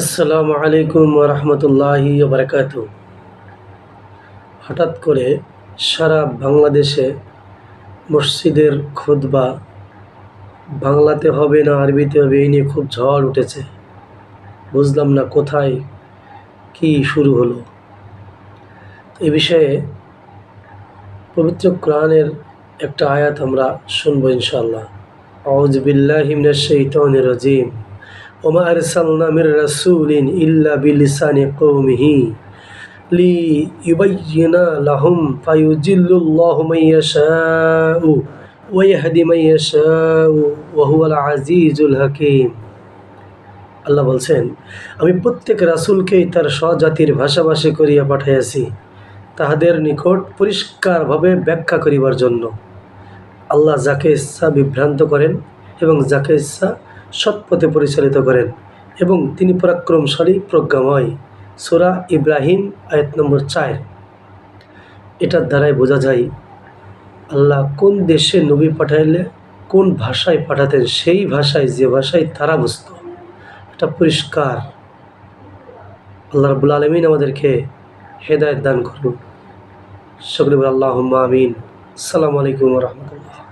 আসসালামু আলাইকুম রহমতুল্লাহি বারকাত হঠাৎ করে সারা বাংলাদেশে মসজিদের খুতবা, বাংলাতে হবে না, আরবিতে হবে, এই নিয়ে খুব ঝড় উঠেছে। বুঝলাম না কোথায় কি শুরু হলো। এ বিষয়ে পবিত্র কোরআনের একটা আয়াত আমরা শুনব ইনশাআল্লাহ। আউজ বিল্লাহি মিনাশ শাইতানির রাজিম। ইল্লা বিলিসানি হুয়াল আজিজুল আল্লাহ বলছেন, আমি প্রত্যেক রাসূলকেই তার স্বজাতির ভাষাভাষী করিয়া পাঠাইয়াছি, তাহাদের নিকট পরিষ্কারভাবে ব্যাখ্যা করিবার জন্য। আল্লাহ যাকে ইচ্ছা বিভ্রান্ত করেন এবং যাকে ইচ্ছা সৎপথে পরিচালিত করেন এবং তিনি পরাক্রমশালী প্রজ্ঞাময়। সোরা ইব্রাহিম, আয়াত নম্বর চার। এটার দ্বারাই বোঝা যায়, আল্লাহ কোন দেশে নবী পাঠাইলে, কোন ভাষায় পাঠাতেন, সেই ভাষায় যে ভাষায় তারা বুঝত। এটা পরিষ্কার। আল্লাহ রাবুল আলমিন আমাদেরকে হেদায়ত দান করুন। সকলে আল্লাহ আমিন। সালামু আলাইকুম রহমতুল্লাহ।